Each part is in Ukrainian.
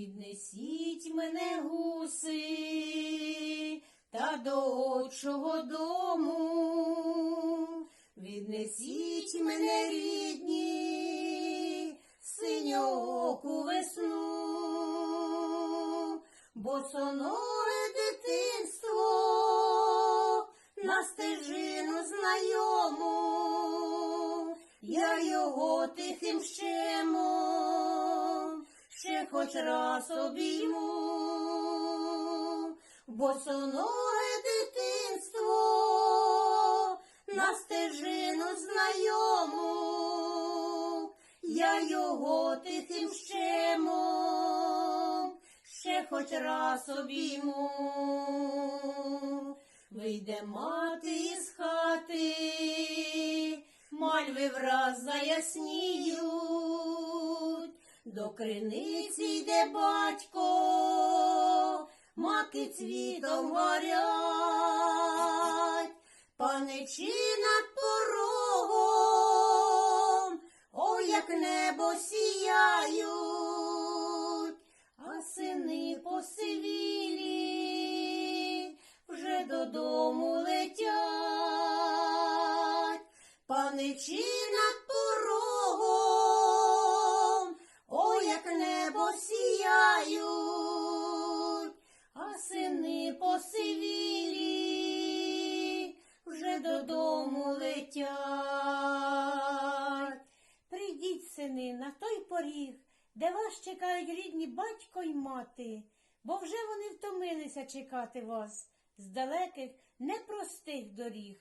Віднесіть мене гуси та до отчого дому. Віднесіть мене рідні, синьооку весну, босоноге дитинство на стежину знайому, я його тихим щемом ще хоч раз обійму, бо босоноге дитинство на стежину знайому, я його тихим щемом ще хоч раз обійму. Вийде мати із хати, мальви враз заясніють, до криниці йде батько, маки цвітом горять, паничі над порогом, ой, як небо сіяють, а сини посивілі вже додому летять, паничі над небо сіяють, а сини посивілі вже додому летять. Прийдіть, сини, на той поріг, де вас чекають рідні батько й мати, бо вже вони втомилися чекати вас з далеких непростих доріг.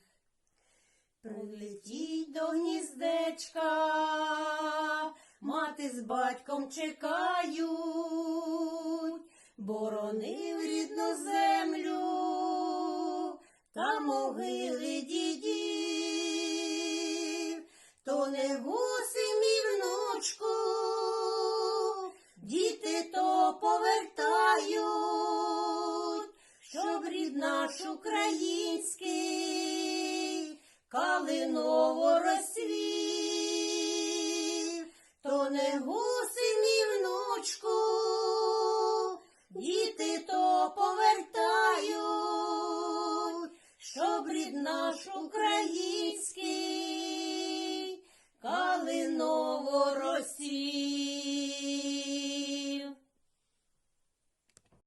Прилетіть до гніздечка, мати з батьком чекають, боронив рідну землю та могили дідів, то не гуси, мій внучку, діти то повертають, щоб рід наш український калиново розцвів, не гуси, мій внучку, діти то повертають, щоб рід наш український калиново